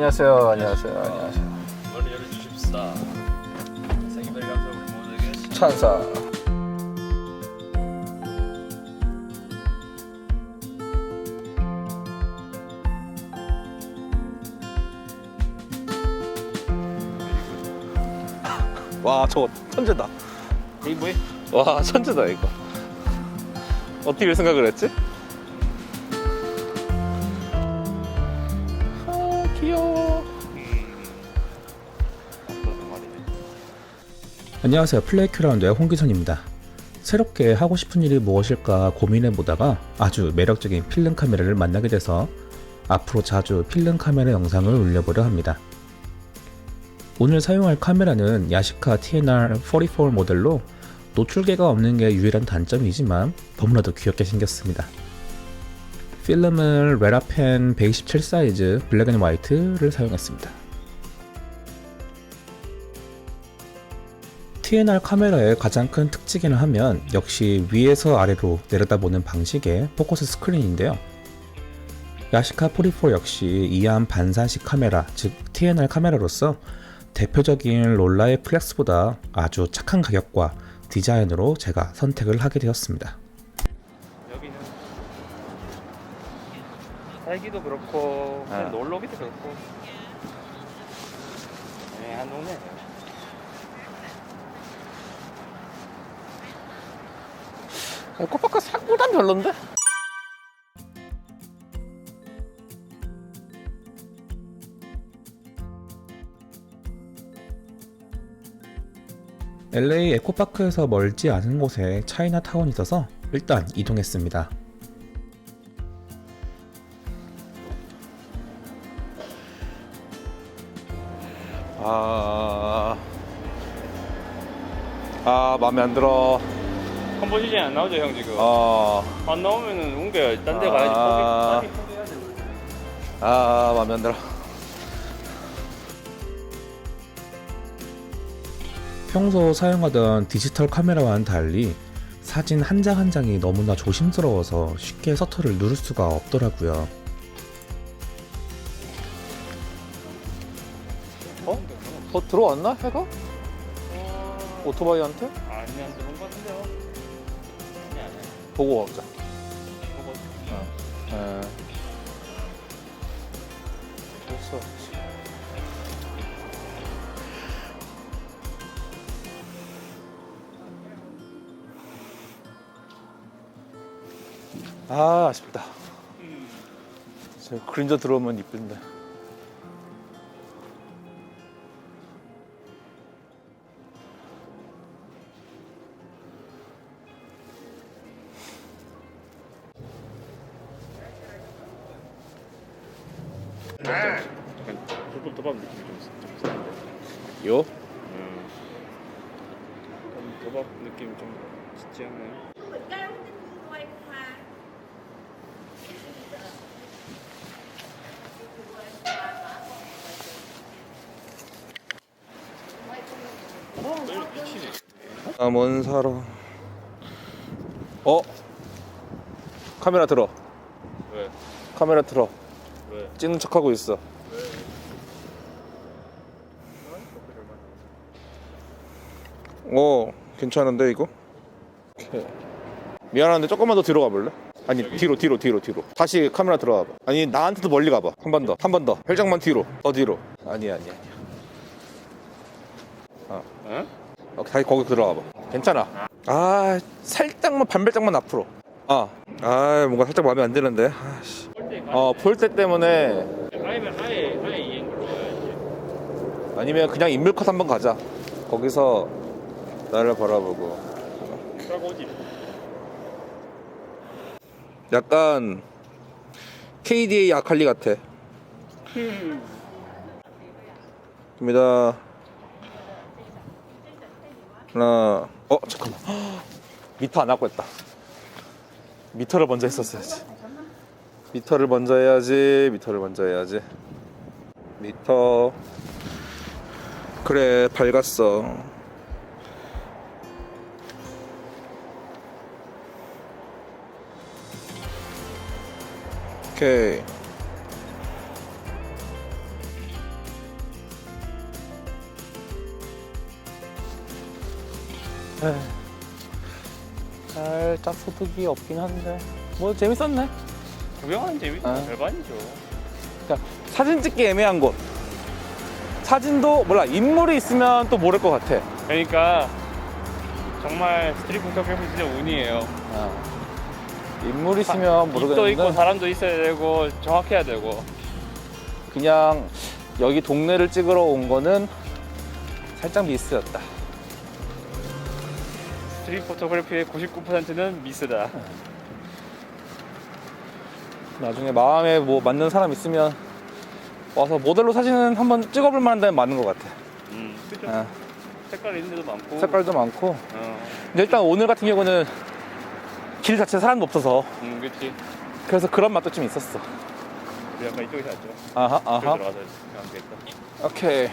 안녕하세요. 안녕하세요. 안녕하세요. 문을 열어주십사 생일별 감사 우리 모두에게 찬사. 와 저거 천재다. 이 뭐해? 와 천재다 이거. 어떻게 생각을 했지? 귀여워 안녕하세요. 플레이큐라운드의 홍기선입니다. 새롭게 하고 싶은 일이 무엇일까 고민해 보다가 아주 매력적인 필름 카메라를 만나게 돼서 앞으로 자주 필름 카메라 영상을 올려보려 합니다. 오늘 사용할 카메라는 야시카 TNR44 모델로 노출계가 없는 게 유일한 단점이지만 너무나도 귀엽게 생겼습니다. 필름을 레라펜 127 사이즈 블랙 앤 화이트를 사용했습니다. TNR 카메라의 가장 큰 특징이라 하면 역시 위에서 아래로 내려다보는 방식의 포커스 스크린인데요. 야시카 44 역시 이안 반사식 카메라, 즉 TNR 카메라로서 대표적인 롤라의 플렉스보다 아주 착한 가격과 디자인으로 제가 선택을 하게 되었습니다. 살기도 그렇고 아. 놀러 오기도 그렇고 애매한 동네 꼬박까 사고단 별론데? LA 에코파크에서 멀지 않은 곳에 차이나타운이 있어서 일단 이동했습니다. 아... 아 마음에 안 들어. 컴포지션이 안 나오죠 형 지금? 어... 안 나오면은 옮겨야 딴데 아. 가야지. 포기, 빨리 포기해야 돼. 아 마음에 안 들어. 평소 사용하던 디지털 카메라와는 달리 사진 한 장 한 장이 너무나 조심스러워서 쉽게 셔터를 누를 수가 없더라고요. 더 들어왔나 해가? 어... 오토바이한테? 아니 안 들어온 것 같은데요. 아니 아니. 보고 가보자. 보고 에... 됐어. 아 아쉽다. 저 그림자 들어오면 이쁜데 조금 도박 느낌이 좀 있어 좀 있었는데 요? 음. 좀 도박 느낌 좀 있지 않나요? Hòa 미치네 아뭔 사러 어? 카메라 들어 왜? 카메라 들어 왜? 찍는 척하고 있어. 어 괜찮은데 이거? 오케이. 미안한데 조금만 더 뒤로 가볼래? 아니 뒤로 뒤로 뒤로 뒤로. 다시 카메라 들어가 봐. 아니 나한테도 멀리 가봐. 한 번 더 한 번더. 살짝만 뒤로. 더 뒤로. 아니야 아니야. 어? 어, 다시 거기 들어가 봐. 괜찮아. 아 살짝만 반발짝만 앞으로. 아, 아 뭔가 살짝 마음에 안 드는데. 아씨 어 폴대 때문에. 아니면 아예 아예 이행으로 해야지. 아니면 그냥 인물컷 한번 가자. 거기서 나를 바라보고. 싸고 약간 KDA 아칼리 같아. 갑니다. 하나 어 잠깐만. 미터 안 하고 했다. 미터를 먼저 했었어야지 미터를 먼저 해야지 미터를 먼저 해야지. 미터. 그래 밝았어. 오케이. 네. 에이, 살짝 소득이 없긴 한데. 뭐 재밌었네. 구경하는 재미 아. 절반이죠. 그러니까 사진 찍기 애매한 곳. 사진도 몰라 인물이 있으면 또 모를 것 같아. 그러니까 정말 스트릿 포토그래피 진짜 운이에요. 인물 있으면 입도 있고 모르겠는데 사람도 있어야 되고 정확해야 되고. 그냥 여기 동네를 찍으러 온 거는 살짝 미스였다. 스트릿 포토그래피의 99%는 미스다. 나중에 마음에 뭐 맞는 사람 있으면 와서 모델로 사진은 한번 찍어볼 만한다면 맞는 것 같아. 음, 그죠. 아, 색깔 있는 데도 많고. 색깔도 많고. 어, 근데 일단 오늘 같은 경우는 길 자체 사람도 없어서 음, 그렇지. 그래서 그런 맛도 좀 있었어. 우리 약간 이쪽에서 왔죠. 아하, 이쪽으로 아하. 들어가서 되겠다. 오케이.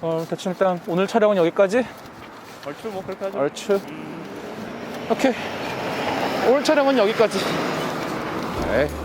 어, 대충 일단 오늘 촬영은 여기까지. 얼추 뭐 그렇게 하죠. 얼추. 음, 오케이. 오늘 촬영은 여기까지. 네.